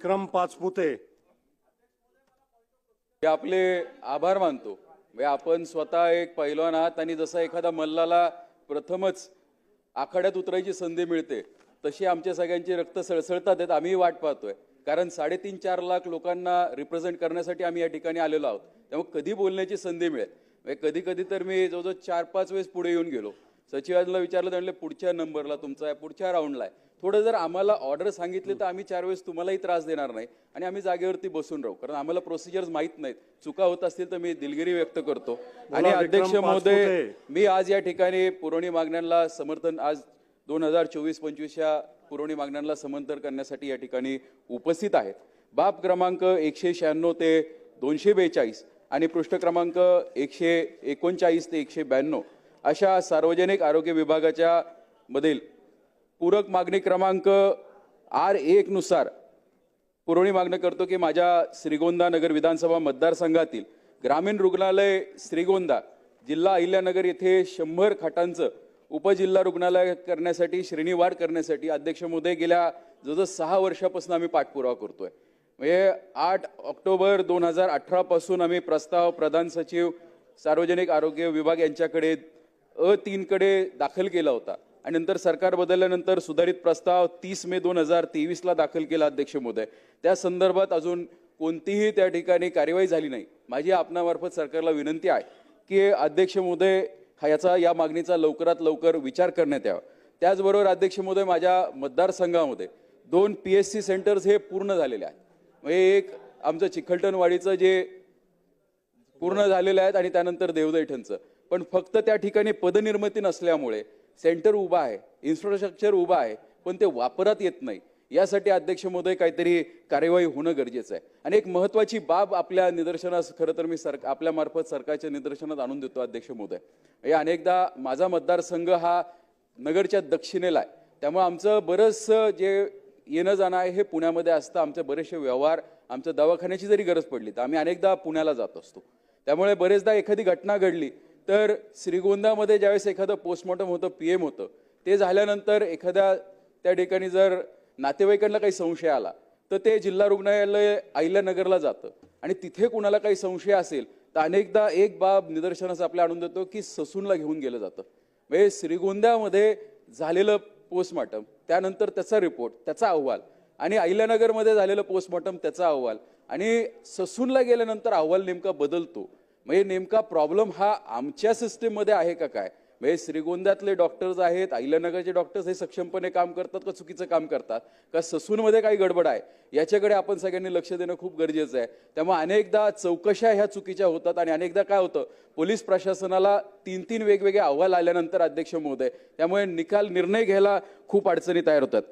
विक्रम पाचपुते आपले आभार मानतो. म्हणजे आपण स्वतः एक पैलवान आहात आणि जसा एखादा मल्लाला प्रथमच आखाड्यात उतरायची संधी मिळते तशी आमच्या सगळ्यांची रक्त सळसळतात आहेत आम्ही वाट पाहतोय. कारण साडेतीन चार लाख लोकांना रिप्रेझेंट करण्यासाठी आम्ही या ठिकाणी आलेलो आहोत. त्यामुळे कधी बोलण्याची संधी मिळेल? म्हणजे कधी कधी तर मी जवळजवळ चार पाच वेळेस पुढे येऊन गेलो. सचिवांना विचारलं म्हणले पुढच्या नंबरला तुमचा आहे पुढच्या राऊंडला आहे. थोडं जर आम्हाला ऑर्डर सांगितली तर आम्ही चार वेळेस तुम्हालाही त्रास देणार नाही आणि आम्ही जागेवरती बसून राहू. कारण आम्हाला प्रोसिजर्स माहीत नाहीत. चुका होत असतील तर मी दिलगिरी व्यक्त करतो. आणि अध्यक्ष महोदय. मी आज या ठिकाणी पुरवणी मागण्यांना समर्थन आज दोन हजार चोवीस पंचवीसच्या पुरवणी मागण्यांना समंतर करण्यासाठी या ठिकाणी उपस्थित आहेत. बाब क्रमांक एकशे शहाण्णव ते दोनशे बेचाळीस आणि पृष्ठ क्रमांक एकशे एकोणचाळीस ते एकशे ब्याण्णव अशा सार्वजनिक आरोग्य विभागाच्या मधील पूरक मागणी क्रमांक आर एकनुसार पुरवणी मागणं करतो की माझ्या श्रीगोंदा नगर विधानसभा मतदारसंघातील ग्रामीण रुग्णालय श्रीगोंदा जिल्हा अहिल्यानगर येथे शंभर खाटांचं उपजिल्हा रुग्णालय करण्यासाठी श्रेणीवाढ करण्यासाठी अध्यक्ष मोदय गेल्या जवळजवळ सहा वर्षापासून आम्ही पाठपुरावा करतोय. म्हणजे आठ ऑक्टोबर दोन हजार अठरापासून आम्ही प्रस्ताव प्रधान सचिव सार्वजनिक आरोग्य विभाग यांच्याकडे अ तीनकडे दाखल केला होता. आणि नंतर सरकार बदलल्यानंतर सुधारित प्रस्ताव तीस मे दोन हजार तेवीसला दाखल केला अध्यक्ष मोदय त्या संदर्भात अजून कोणतीही त्या ठिकाणी कार्यवाही झाली नाही. माझी आपणामार्फत सरकारला विनंती आहे की अध्यक्ष मोदय हा याचा या मागणीचा लवकरात लवकर विचार करण्यात यावा. त्याचबरोबर अध्यक्ष मोदय माझ्या मतदारसंघामध्ये दोन पी एस सी सेंटर्स हे पूर्ण झालेले आहेत. म्हणजे एक आमचं चिखलटणवाडीचं जे पूर्ण झालेले आहेत आणि त्यानंतर देवदैठणचं पण फक्त त्या ठिकाणी पदनिर्मिती नसल्यामुळे सेंटर उभं आहे इन्फ्रास्ट्रक्चर उभं आहे पण ते वापरात येत नाही. यासाठी अध्यक्ष महोदय काहीतरी कार्यवाही होणं गरजेचं आहे. आणि एक महत्त्वाची बाब आपल्या निदर्शनास खरं तर मी सर आपल्यामार्फत सरकारच्या निदर्शनात आणून देतो अध्यक्ष महोदय. हे अनेकदा माझा मतदारसंघ हा नगरच्या दक्षिणेला आहे. त्यामुळे आमचं बरंचसं जे येणं जाणं आहे हे पुण्यामध्ये असतं. आमचे बरेचसे व्यवहार आमच्या दवाखान्याची जरी गरज पडली तर आम्ही अनेकदा पुण्याला जात असतो. त्यामुळे बरेचदा एखादी घटना घडली तर श्रीगोंदामध्ये ज्यावेळेस एखादं पोस्टमॉर्टम होतं पी एम होतं ते झाल्यानंतर एखाद्या त्या ठिकाणी जर नातेवाईकांना काही संशय आला तर ते जिल्हा रुग्णालय अहिल्यानगरला जातं. आणि तिथे कुणाला काही संशय असेल तर अनेकदा एक बाब निदर्शनास आपल्या आणून देतो की ससूनला घेऊन गेलं जातं. म्हणजे श्रीगोंद्यामध्ये झालेलं पोस्टमॉर्टम त्यानंतर त्याचा रिपोर्ट त्याचा अहवाल आणि अहिल्यानगरमध्ये झालेलं पोस्टमॉर्टम त्याचा अहवाल आणि ससूनला गेल्यानंतर अहवाल नेमका बदलतो. म्हणजे नेमका प्रॉब्लेम हा आमच्या सिस्टीममध्ये आहे का काय? म्हणजे श्रीगोंद्यातले डॉक्टर्स आहेत अहिल्यानगरचे डॉक्टर्स हे सक्षमपणे काम करतात का चुकीचं काम करतात? का ससूनमध्ये काही गडबड आहे? याच्याकडे आपण सगळ्यांनी लक्ष देणं खूप गरजेचं आहे. त्यामुळे अनेकदा चौकशा ह्या चुकीच्या होतात आणि अनेकदा काय होतं पोलीस प्रशासनाला तीन तीन वेगवेगळे अहवाल आल्यानंतर अध्यक्ष महोदय त्यामुळे निकाल निर्णय घ्यायला खूप अडचणी तयार होतात.